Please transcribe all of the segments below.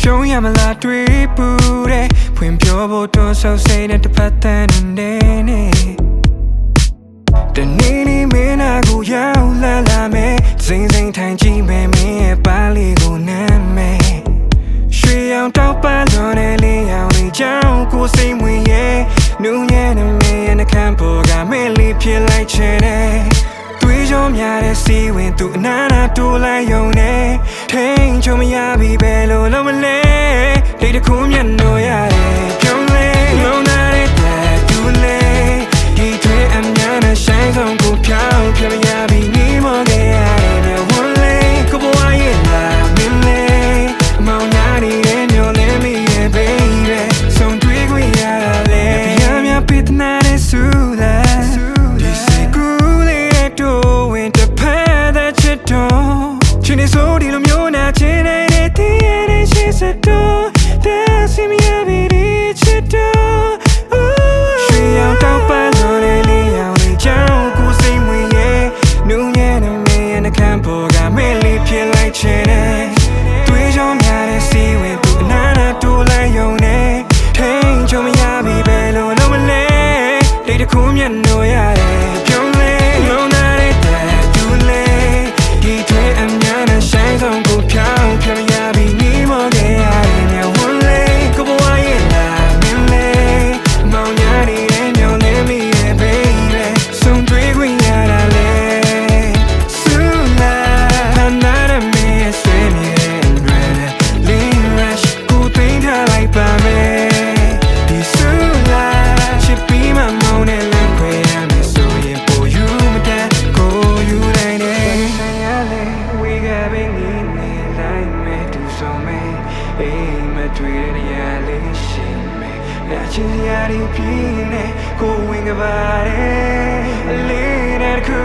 ရှုံးရမလားတွေးပူတဲ့ဖွင့်ပြောဖို့တွန်းဆုပ်စိတ်နဲ့တစ်ဖက်တန်းနေနေတနေ့နေ့မင်းနာကိုရောက်လာလာမယ်စိမ့်စိမ့်ထိုင်ကြည့်မယ်မင်းရဲ့ပါလေး စီဝင်သူအနာနာတိုးလိုက်ယုံနေထိန်ချုံမရပြီပဲလို့လုံးမလဲဒိတ်တစ်ခုမျက်နှာရ ဒီလိုမျိုးနာချင်းနေတဲ့တည်ရတဲ့ရှိစတော့တဲ့စီမရပြီဒီချစ်တော့ရွှေရောင်တောက်ပန်းလို့လေလေးရောင်လေးချောင်းကိုစိတ်ဝင်ရဲ့နူးညံ့နေမင်းနှကမ်းပေါ်ကမဲလေးဖြစ်လိုက်ချင်တယ် အိမ်မတွေ့တဲ့နေရာလေးရှိမယ်အချင်းရာဒီပြင်းနေကိုဝင်ကပါတယ်အလေးနဲ့တစ်ခု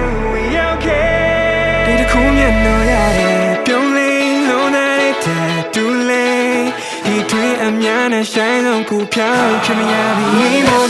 ရောက်ခဲ့ဒီတစ်ခုမျက်နှာရတယ်ပြုံးလေးလုံးတဲ့တဲ့တူလေးဒီတွေအများနဲ့ဆိုင်ဆုံးကိုဖြောင်းချင်မရပြီမို့